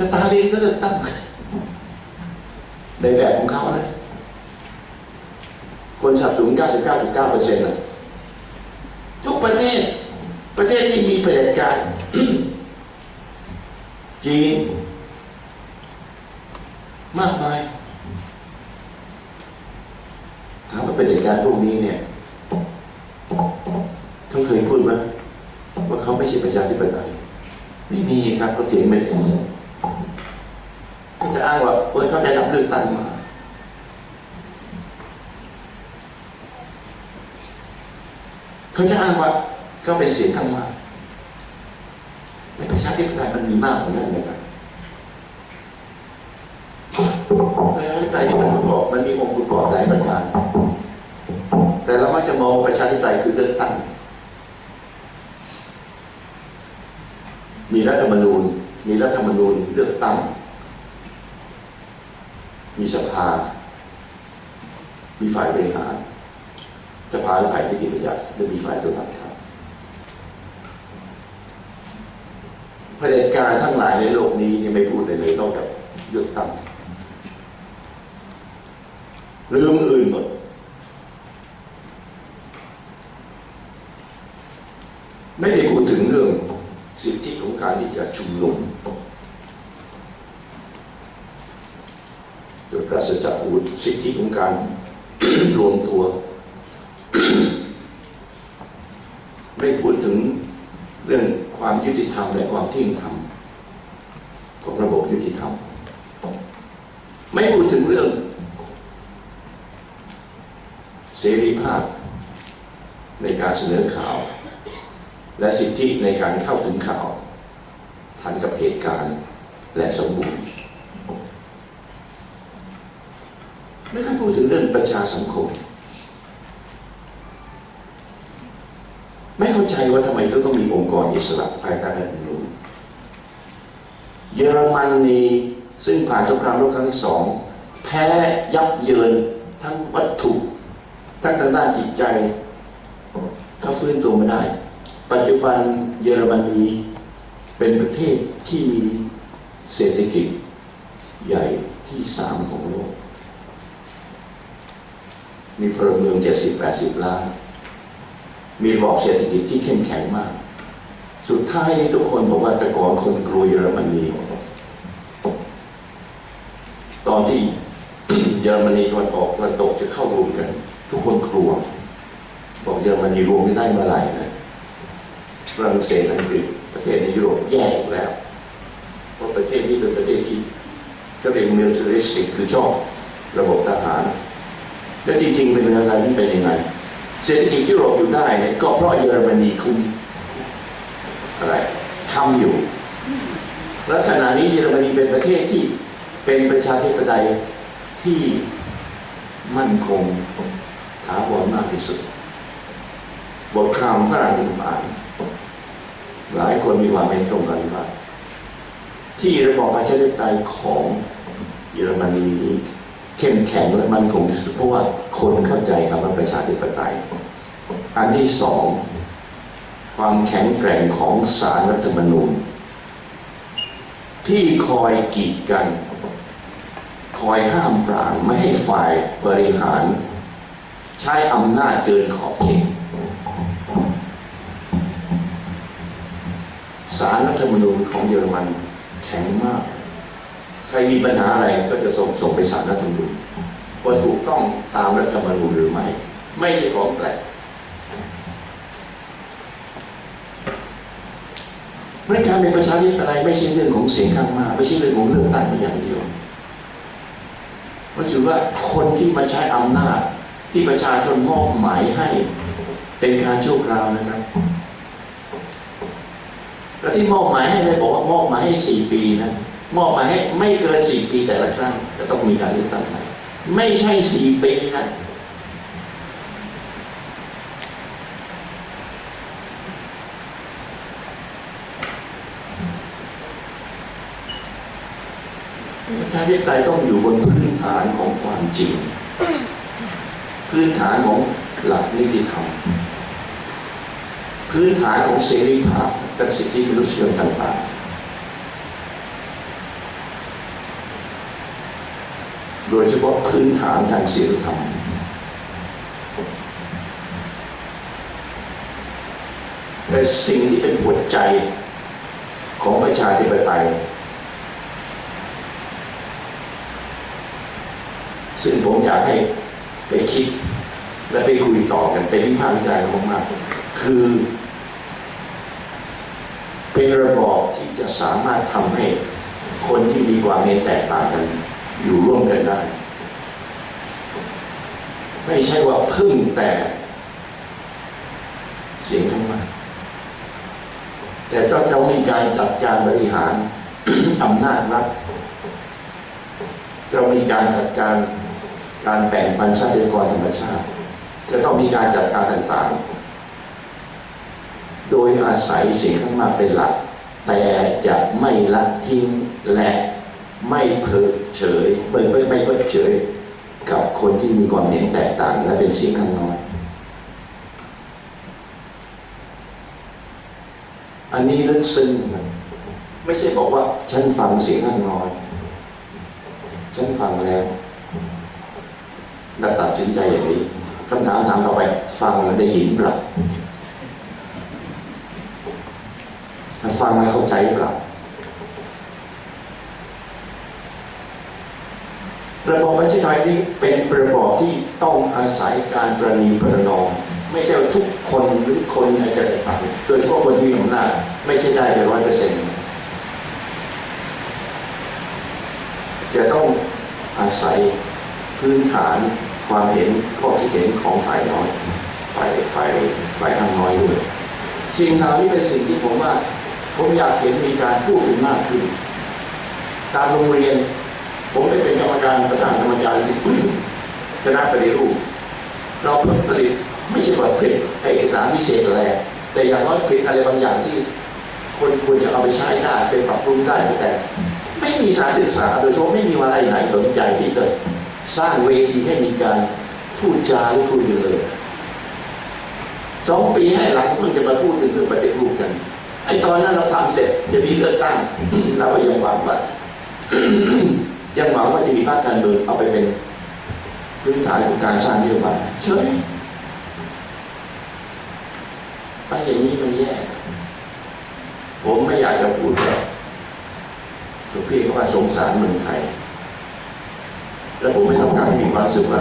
สตาลินก็เลือกตั้งในแบบของเขานะ คนสับสนุน99.9เปอร์เซ็นต์นะทุกประเทศ ประเทศที่มีเผด็จการจีน มากมายถามว่าเผด็จการพวกนี้เนี่ยเขานเคยพูดไหมว่าเขาไม่ใช่ประชาธิปไตยไม่มีครับเขาเถียงไม่ได้ จะอ้างว่าเออเขาได้รับเลือกตั้งมาเขาจะอ้างว่าเขาเป็นเสียงข้างมากในประชาธิปไตยมันมีมากกว่านั้นนะครับประชาธิปไตยที่มันบอกมันมีองค์ประกอบหลายประการ แต่เรามักจะมองประชาธิปไตยคือเลือกตั้ง มีรัฐธรรมนูญ มีรัฐธรรมนูญเลือกตั้ง มีสภา มีฝ่ายบริหารสภาและฝ่ายที่ดิบัญญัติและมีฝ่ายตุลากครับเผด็จการทั้งหลายในโลกนี้ยังไม่พูดเลยเลยนอกจากเลือกตั้งลืมอื่นหมด ไม่ได้พูดถึงเรื่องสิทธิของการที่จะชุมนุมโดยปราศจากอาวุสิทธิของการรวมตัว ไม่พูดถึงเรื่องความยุติธรรมและความเที่ยงธรรมของระบบยุติธรรม ไม่พูดถึงเรื่อง เสรีภาพในการเสนอข่าว และสิทธิในการเข้าถึงข่าว ทันกับเหตุการณ์และสมบูรณ์ ไม่ค่อยพูดถึงเรื่องประชาสังคม ไม่เข้าใจว่าทำไมเราต้องมีองค์กรอิสระภายใต้รัฐธรรมนูญเยอรมนนีซึ่งผ่านสงครามโลกครั้งที่สองแพ้ยับเยินทั้งวัตถุทั้งทางด้านจิตใจเขาฟื้นตัวมาได้ ปัจจุบันเยอรมนีเป็นประเทศที่มีเศรษฐกิจใหญ่ที่สามของโลก มีพลเมือง70-80ล้าน มีระบอบเศรษฐกิจที่เข้มแข็งมาก สุดท้ายนี่ทุกคนบอกว่าแต่ก่อนคนกลัวเยอรมนีตอนที่เยอรมนีตะวันออกตะวันตกจะเข้ารวมกัน ทุกคนกลัว บอกเยอรมนีรวมไม่ได้เมื่อไหร่นะฝรั่งเศสอังกฤษประเทศในยุโรปแย่อีกแล้วเพราะประเทศนี้เป็นประเทศที่เขาเรียกมิลิเตอริสติกคือชอบระบบทหาร และจริงๆเป็นอะไรที่เป็นยังไงเศรษฐกิจยุโรปอยู่ได้เนี่ยก็เพราะเยอรมนีคุมอะไรทำอยู่ และขณะนี้เยอรมนีเป็นประเทศที่เป็นประชาธิปไตยที่มั่นคงถาวรมากที่สุด บทความฝรั่งที่ผมอ่านหลายคนมีความเห็นตรงกันว่าที่ระบอบประชาธิปไตยของเยอรมนีนี้ เข้มแข็งและมั่นคงที่สุดเพราะว่าคนเข้าใจคำว่าประชาธิปไตย อันที่สองความแข็งแกร่งของสารรัฐธรรมนูญที่คอยกีดกัน คอยห้ามปรามไม่ให้ฝ่ายบริหาร ใช้อำนาจเกินขอบเขตสารรัฐธรรมนูญของเยอรมันแข็งมาก ใครมีปัญหาอะไรก็จะส่งส่งไปสารรัฐธรรมนูญว่าถูกต้องตามรัฐธรรมนูญหรือไม่ ไม่ใช่ของแปลกในการเป็นประชาธิปไตยไม่ใช่เรื่องของเสียงข้างมากไม่ใช่เรื่องของเลือกตั้งอย่างเดียวมันถือว่าคนที่มาใช้อำนาจที่ประชาชนมอบหมายให้เป็นการชั่วคราวนะครับ แล้วที่มอบหมายให้เลยบอกว่ามอบหมายให้สี่ปีนะ มอบหมายให้ไม่เกินสี่ปีแต่ละครั้งจะต้องมีการเลือกตั้งให้ไม่ใช่สี่ปีนะประชาธิปไตยต้องอยู่บนพื้นฐานของความจริง พื้นฐานของหลักนิติธรรม พื้นฐานของเสรีภาพและสิทธิมนุษยชนต่าง โดยเฉพาะพื้นฐานทางศีลธรรมแต่สิ่งที่เป็นหัวใจของประชาธิปไตยซึ่งผมอยากให้ไปคิดและไปคุยต่อกันเป็นวิพากษ์วิจมากๆคือ เป็นระบอบที่จะสามารถทำให้คนที่มีความเห็นแตกต่างกัน อยู่ร่วมกันได้ ไม่ใช่ว่าพึ่งแต่ เสียงข้างมากแต่ต้องจะมีการจัดการบริหารอำนาจรัฐจะมีการจัดการการแบ่งปันทรัพยากรธรรมชาติ จะต้องมีการจัดการต่างๆ โดยอาศัยเสียงข้างมากเป็นหลัก แต่จะไม่ละทิ้งและ ไม่เพิกเฉยไม่ไม่ไม่เพิกเฉย กับคนที่มีความเห็นแตกต่างและเป็นเสียงข้างน้อย อันนี้ลึกซึ้งไม่ใช่บอกว่า ฉันฟังเสียงข้างน้อย ฉันฟังแล้วและตัดสินใจอย่างนี้คำถามถามต่อไปฟังแล้วได้ยินเปล่าฟังแล้วเข้าใจเปล่า ระบอบประชาธิปไตยนี้เป็นระบอบที่ต้องอาศัยการประนีประนอมไม่ใช่ว่าทุกคนหรือคนอาจจะต่างโดยเฉพาะคนที่มีอำนาจไม่ใช่ได้ไปร้อยเปอร์เซ็นต์จะต้องอาศัยพื้นฐานความเห็นข้อคิดเห็นของฝ่ายน้อยฝ่ายฝ่ายฝ่ายข้างน้อยด้วยสิ่งเหล่านี้เป็นสิ่งที่ผมว่า ผมอยากเห็นมีการพูดกันมากขึ้น ตามโรงเรียน ผมได้เป็นกรรมการประธานกรรมการคณะปฏิรูป เราเพิ่มผลิตไม่ใช่ว่าผลิตเอกสารพิเศษอะไรแต่อย่างน้อยผลิตอะไรบางอย่างที่ คนควรจะเอาไปใช้ได้เป็นปรับปรุงได้แต่ไม่มีสารศึกษาโดยเฉพาะไม่มีอะไรไหนสนใจที่จะสร้างเวทีให้มีการพูดจาหรือคุยกันเลยสองปีให้หลังเพิ่งจะมาพูดถึงเรื่องปฏิรูปกันไอ้ตอนนั้นเราทำเสร็จจะมีเลือกตั้งเราก็ยังหวังว่า ยังหวังว่าจะมีพรรคการเมืองเอาไปเป็นพื้นฐานของการสร้างนโยบายเฉยไปอย่างนี้มันแย่ ผมไม่อยากจะพูดหรอกสุพี่เขาว่าสงสารเมืองไทย แล้วผมไม่ต้องการให้มีความรู้สึกว่า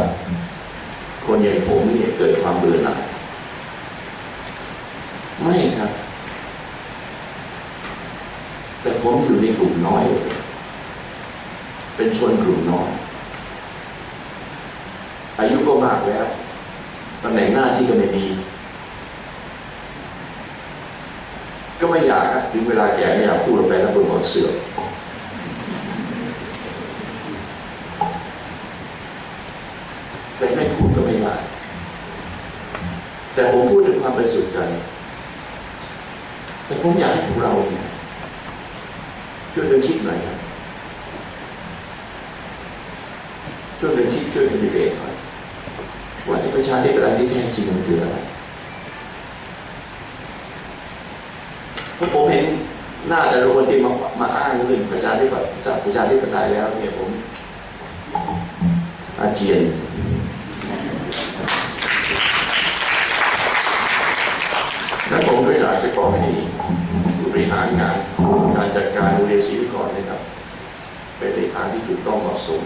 คนอย่างผมนี่เกิดความเบื่อหน่ายไม่ครับ แต่ผมอยู่ในกลุ่มน้อยเเป็นชนกลุ่มน้อยอายุก็มากแล้วตำแหน่งหน้าที่ก็ไม่มี ก็ไม่อยากถึงเวลาแก่ไม่อยากพูดออกไปแล้วบนหัวเสือกแต่ไม่พูดก็ไม่ได้แต่ผมพูดด้วยความบริสุทธิ์ใจ แต่ผมอยากให้พวกเราเนี่ยช่วยกันคิดหน่อยครับ ช่วยกันคิดช่วยกันดีเบตหน่อยว่าประชาธิปไตยที่แท้จริงมันคืออะไรพราะผมเห็นหน้าแต่ละคนที่มามาอ้างเรื่องประชาธิปไตยประชาธิปไตยแล้วเนี่ยผมอาเจียนและผมก็อยากจะขอกให้บริหารงาน การจัดการดูแลชีวิตก่อนนะครับ เป็นในทางที่ถูกต้องเหมาะสม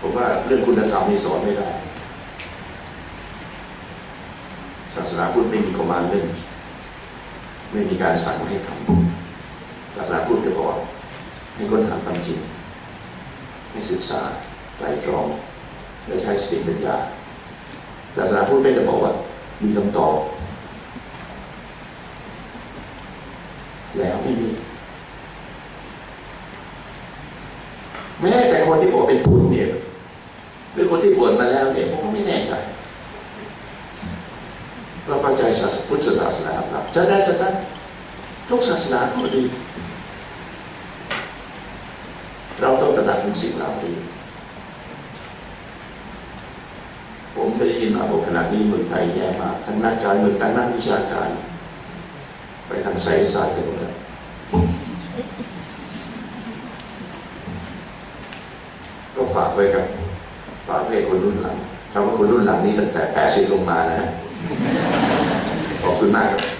ผม ว่าเรื่องคุณธรรมนี่สอนไม่ได้ ศาสนาพุทธไม่มีคอมมานเรื่องไม่มีการสั่งให้ทำศาสนาพุทธจะบอกให้ค้นหาความจริงให้ศึกษาไตรตรองและใช้สติปัญญาศาสนาพุทธไม่ได้บอกว่า มีคำตอบแล้วไม่มีแม้แต่คนที่บอกเป็นพุทธเนี่ยหรือคนที่บวชมาแล้วเนี่ยผมก็ไม่แน่ใจเราเข้าใจ ศาสพุทธศาสนาครับจะได้จะนั้นทุกศาสนาก็ดี เราต้องตระหนักถึงสิ่งเหล่านี้ผมเคยได้ยินมาบอกขณะนี้เมืองไทยแย่มากทั้งนักการเมืองทั้งนักวิชาการ ไปทางไสยศาสตร์กันหมดแล้วก็ฝากไว้กับฝากไว้ให้คนรุ่นหลังคำว่าคนรุ่นหลังนี้ตั้งแต่80ลงมานะ ฮะข